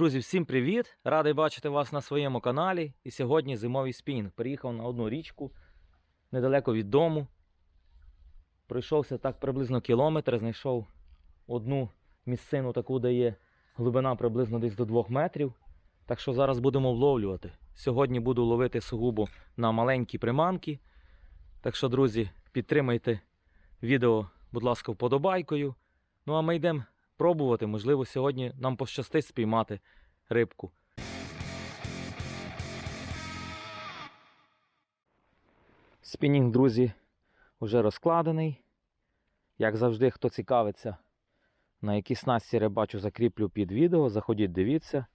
Друзі, всім привіт! Радий бачити вас на своєму каналі. І сьогодні зимовий спінінг. Приїхав на одну річку недалеко від дому. Пройшовся так приблизно кілометр, знайшов одну місцину, таку, де є глибина приблизно десь до 2 метрів. Так що зараз будемо вловлювати. Сьогодні буду ловити сугубо на маленькі приманки. Так що, друзі, підтримайте відео, будь ласка, вподобайкою. Ну а ми йдемо пробувати. Можливо, сьогодні нам пощастить спіймати рибку. Спінінг, друзі, вже розкладений. Як завжди, хто цікавиться, на які снасті рибачу, закріплю під відео. Заходіть, дивіться.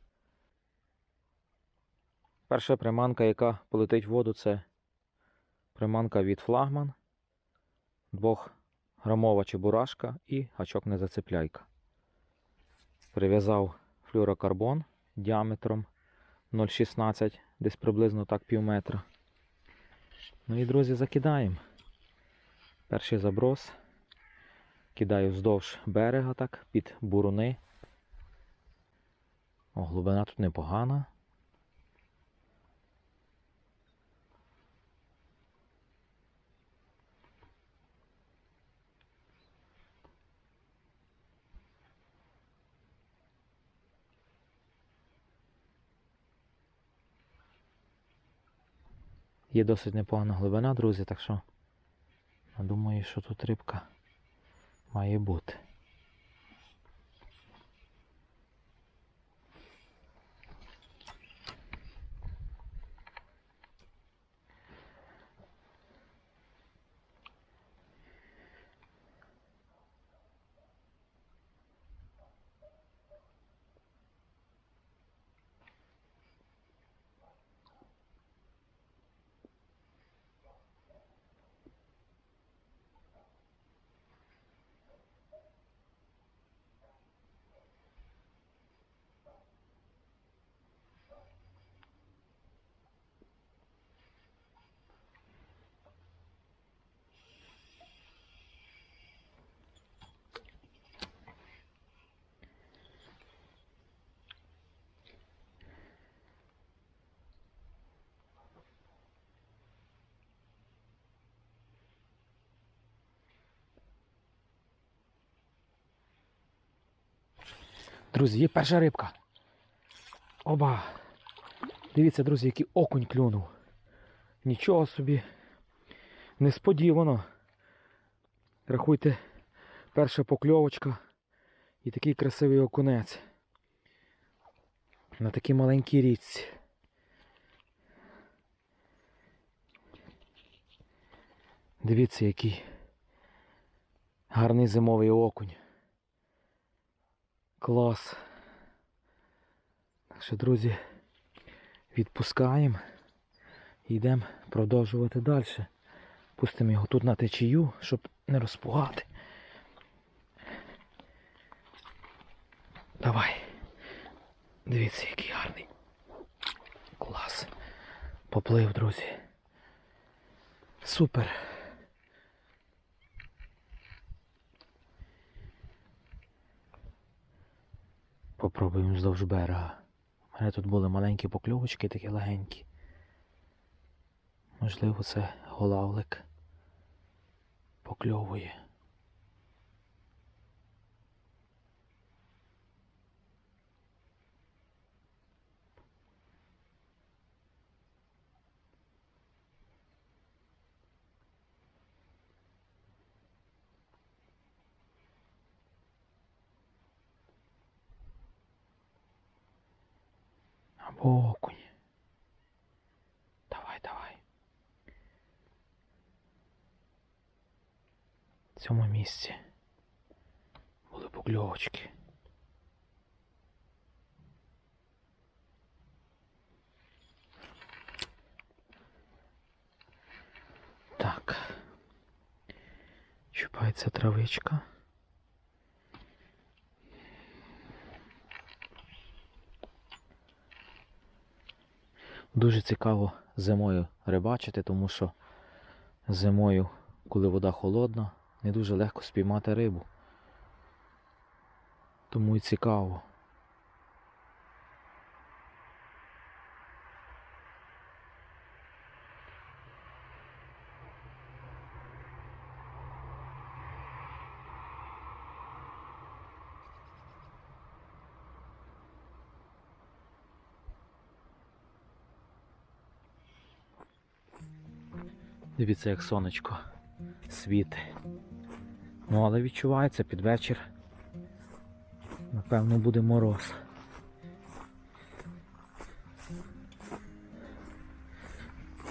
Перша приманка, яка полетить в воду, це приманка від флагман. Двохграмова чебурашка і гачок незацепляйка. Прив'язав флюрокарбон діаметром 0,16, десь приблизно так пів метра. Ну і, друзі, закидаємо. Перший заброс. Кидаю вздовж берега так, під буруни. О, глибина тут непогана. Є досить непогана глибина, друзі, так що думаю, що тут рибка має бути. Друзі, є перша рибка. Оба. Дивіться, друзі, який окунь клюнув. Нічого собі. Несподівано. Рахуйте, перша покльовочка і такий красивий окунець. На такій маленькій річці. Дивіться, який гарний зимовий окунь. Клас. Так що, друзі, відпускаємо і йдемо продовжувати далі. Пустимо його тут на течію, щоб не розпугати. Давай. Дивіться, який гарний. Клас. Поплив, друзі. Супер. Попробуємо вздовж берега. У мене тут були маленькі покльовочки, такі легенькі. Можливо, це голавлик покльовує. Або окунь. Давай, давай. В цьому місці були покльовочки. Так. Чупається травичка. Дуже цікаво зимою рибачити, тому що зимою, коли вода холодна, не дуже легко спіймати рибу. Тому і цікаво. Дивіться, як сонечко світи. Ну, але відчувається під вечір. Напевно, буде мороз.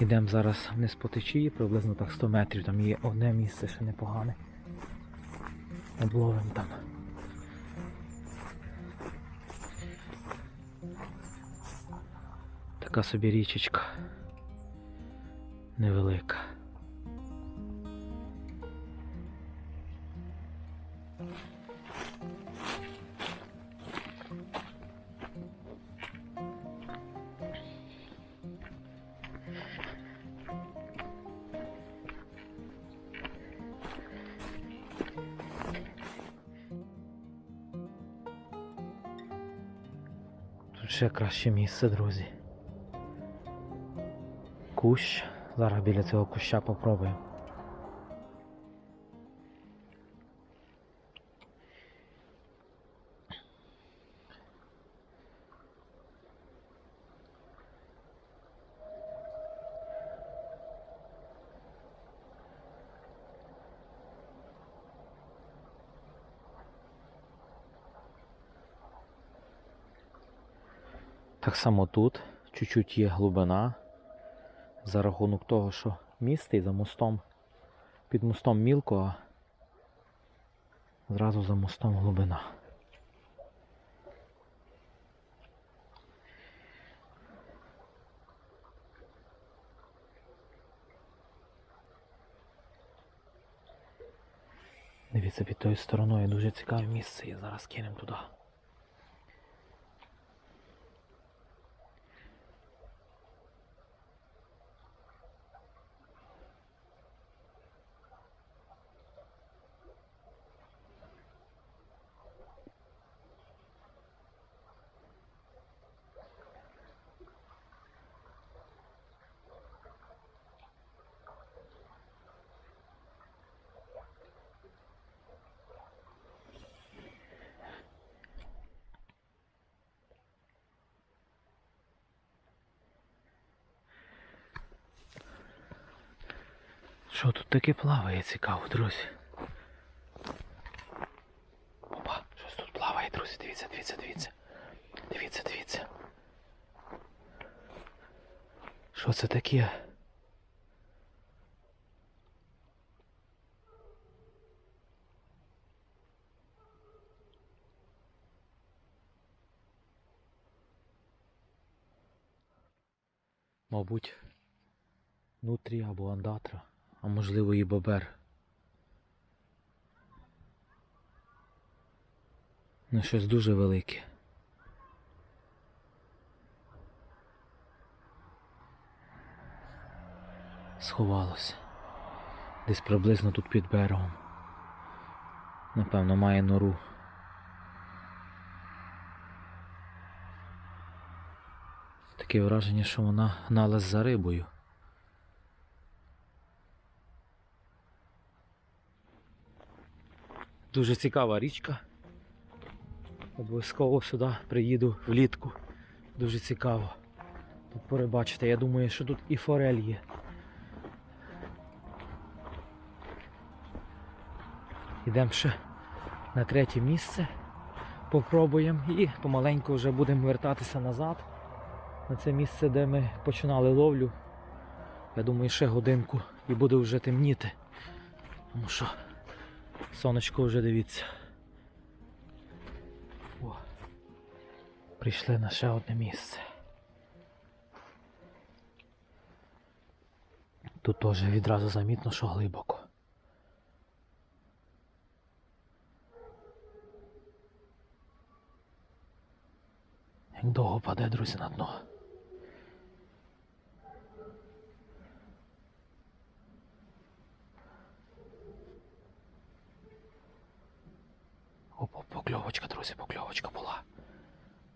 Ідемо зараз вниз по течії, приблизно так 100 метрів. Там є одне місце ще непогане. Обловим там. Така собі річечка. Невелика. Тут ще краще місце, друзі. Кущ. Зараз біля цього куща попробуємо. Так само тут чуть-чуть є глибина за рахунок того, що місце і за мостом, під мостом мілко, а зразу за мостом глибина. Дивіться, під тою стороною дуже цікаве місце є. Зараз кинемо туди. Що тут таке плаває цікаво, друзі? Опа, щось тут плаває, друзі. Дивіться, дивіться, дивіться. Дивіться, дивіться. Що це таке? Мабуть, нутрі або андатра, а можливо і бобер. Ну щось дуже велике. Сховалося. Десь приблизно тут під берегом. Напевно, має нору. Таке враження, що вона гналась за рибою. Дуже цікава річка. Обов'язково сюди приїду влітку. Дуже цікаво. Тут перебачите, я думаю, що тут і форель є. Йдемо ще на третє місце. Попробуємо і помаленьку вже будемо вертатися назад на це місце, де ми починали ловлю. Я думаю, ще годинку і буде вже темніти. Тому що сонечко вже дивіться. О, прийшли на ще одне місце. Тут теж відразу замітно, що глибоко. Як довго паде, друзі, на дно. Опа, покльовочка, друзі, була.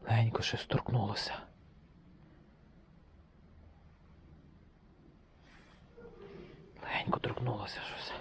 Легенько щось торкнулося. Легенько торкнулося щось.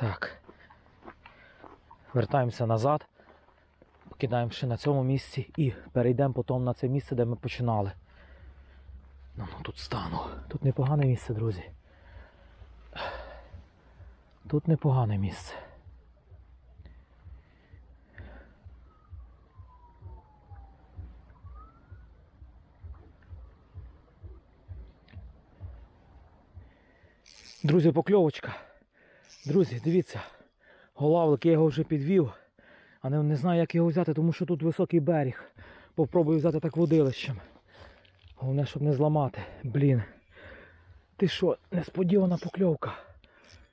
Так. Вертаємося назад. Покидаємо ще на цьому місці і перейдемо потім на це місце, де ми починали. Ну, ну тут стану. Тут непогане місце, друзі. Тут непогане місце. Друзі, покльовочка. Друзі, дивіться. Голавлик, я його вже підвів, а не, не знаю, як його взяти, тому що тут високий берег. Попробую взяти так водилищем. Головне, щоб не зламати. Блін. Ти що, несподівана покльовка.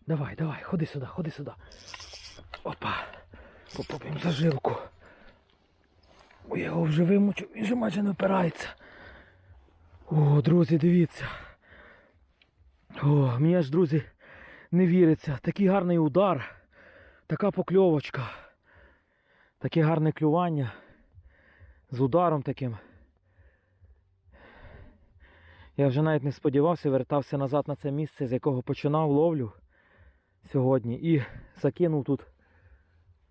Давай, давай, ходи сюди, ходи сюди. Опа. Попробуємо зажилку. Ой, я його вже вимучу, він же майже не опирається. О, друзі, дивіться. О, мені аж, друзі, не віриться. Такий гарний удар, така покльовочка, таке гарне клювання з ударом таким. Я вже навіть не сподівався, вертався назад на це місце, з якого починав ловлю сьогодні, і закинув тут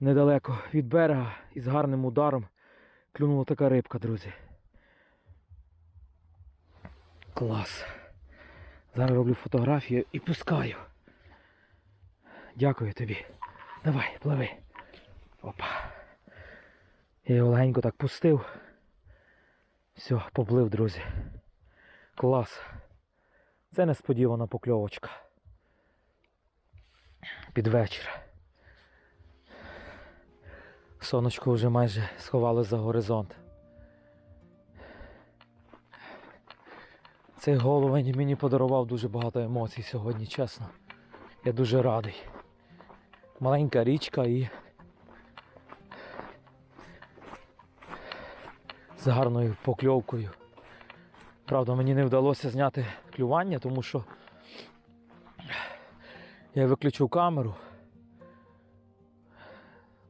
недалеко від берега і з гарним ударом клюнула така рибка, друзі. Клас. Зараз роблю фотографію і пускаю. Дякую тобі. Давай, пливи. Опа. Я його легенько так пустив. Все, поплив, друзі. Клас. Це несподівана покльовочка. Під вечір. Сонечко вже майже сховалося за горизонт. Цей головень мені подарував дуже багато емоцій сьогодні, чесно. Я дуже радий. Маленька річка і з гарною покльовкою. Правда, мені не вдалося зняти клювання, тому що я виключив камеру.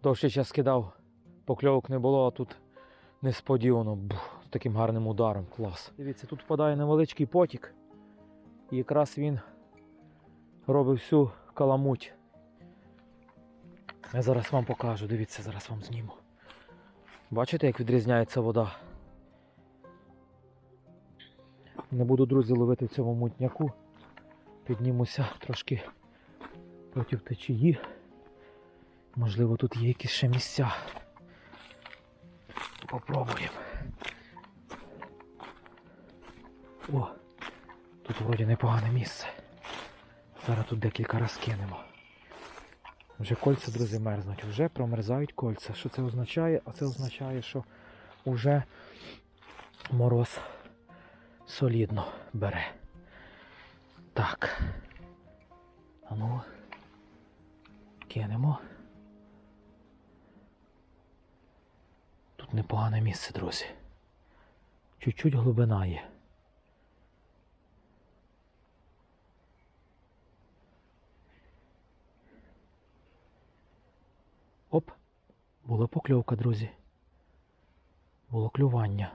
Довший час кидав, покльовок не було, а тут несподівано бух, з таким гарним ударом. Клас. Дивіться, тут впадає невеличкий потік. І якраз він робить всю каламуть. Я зараз вам покажу, дивіться, зараз вам зніму. Бачите, як відрізняється вода? Не буду, друзі, ловити в цьому мутняку. Піднімуся трошки проти течії. Можливо, тут є якісь ще місця. Попробуємо. О, тут вроді непогане місце. Зараз тут декілька раз кинемо. Вже кольця, друзі, мерзнуть, вже промерзають кольця. Що це означає? А це означає, що вже мороз солідно бере. Так. А ну, кинемо. Тут непогане місце, друзі. Чуть-чуть глибина є. Була покльовка, друзі. Було клювання.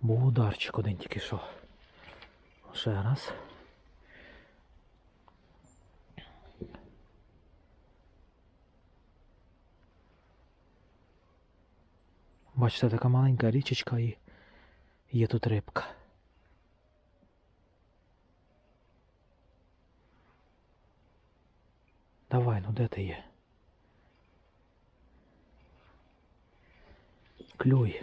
Був ударчик один тільки що. Ще раз. Бачите, така маленька річечка і є тут рибка. Давай, ну де ти є? Клюй.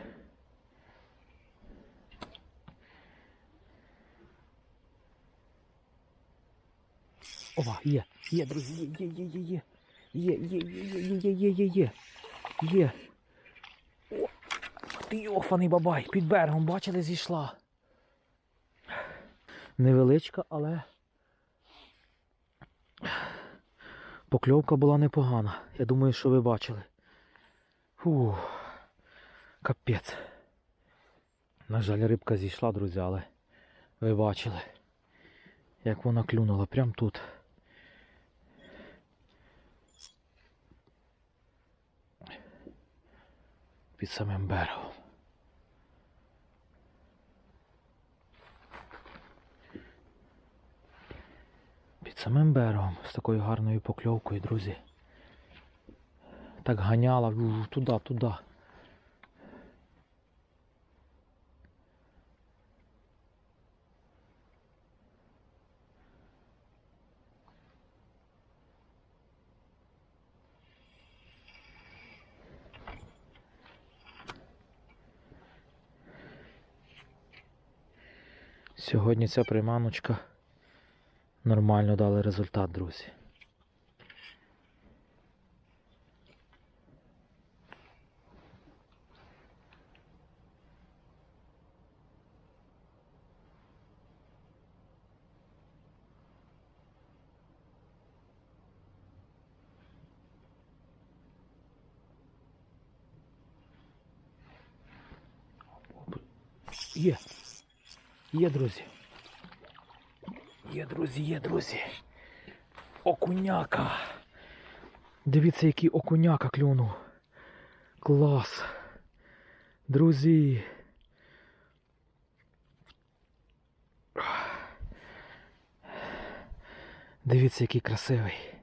Ова, є, є, друзі, є, є, є, є, є, є, є, є, є, є, є, є, є, є. О, ти йоханий бабай, під берегом, бачили, зійшла. Невеличка, але покльовка була непогана. Я думаю, що ви бачили. Фух, капець. На жаль, рибка зійшла, друзі, але ви бачили, як вона клюнула прямо тут. Під самим берегом. Самим берегом з такою гарною покльовкою, друзі. Так ганяла туди, туди. Сьогодні ця приманочка нормально дали результат, друзі. Є. Є, друзі. Є, друзі, є, друзі. Окуняка. Дивіться, який окуняка клюнув. Клас. Друзі. Дивіться, який красивий.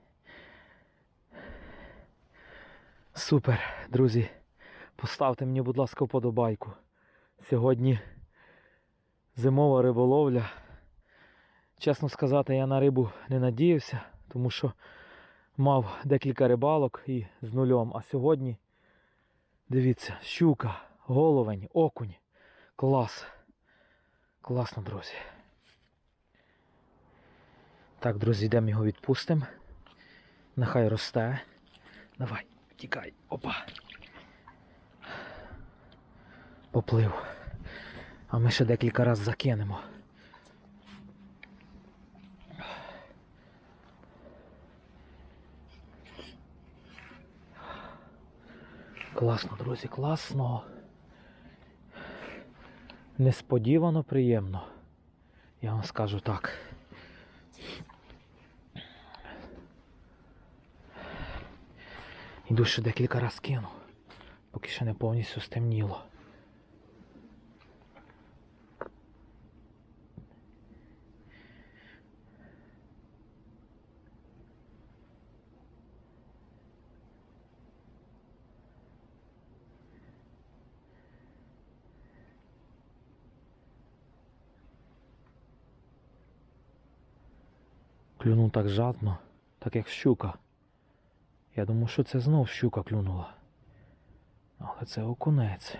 Супер, друзі. Поставте мені, будь ласка, вподобайку. Сьогодні зимова риболовля. Чесно сказати, я на рибу не надіявся, тому що мав декілька рибалок і з нульом. А сьогодні, дивіться, щука, головень, окунь. Клас. Класно, друзі. Так, друзі, йдемо його відпустимо. Нехай росте. Давай, тікай. Опа. Поплив. А ми ще декілька разів закинемо. Класно, друзі, класно. Несподівано приємно. Я вам скажу так. Іду ще декілька разів кину, поки ще не повністю стемніло. Клюнув так жадно, так як щука. Я думав, що це знов щука клюнула. Але це окунець.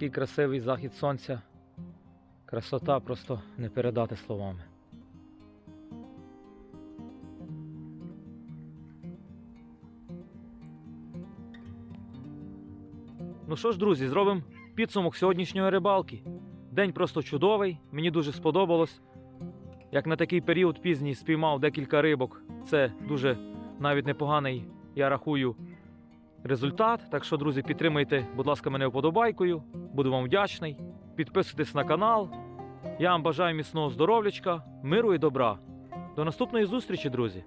Такий красивий захід сонця. Красота просто не передати словами. Ну що ж, друзі, зробимо підсумок сьогоднішньої рибалки. День просто чудовий, мені дуже сподобалось. Як на такий період пізній спіймав декілька рибок. Це дуже навіть непоганий, я рахую, результат. Так що, друзі, підтримайте, будь ласка, мене вподобайкою. Буду вам вдячний. Підписуйтесь на канал. Я вам бажаю міцного здоров'ячка, миру і добра. До наступної зустрічі, друзі!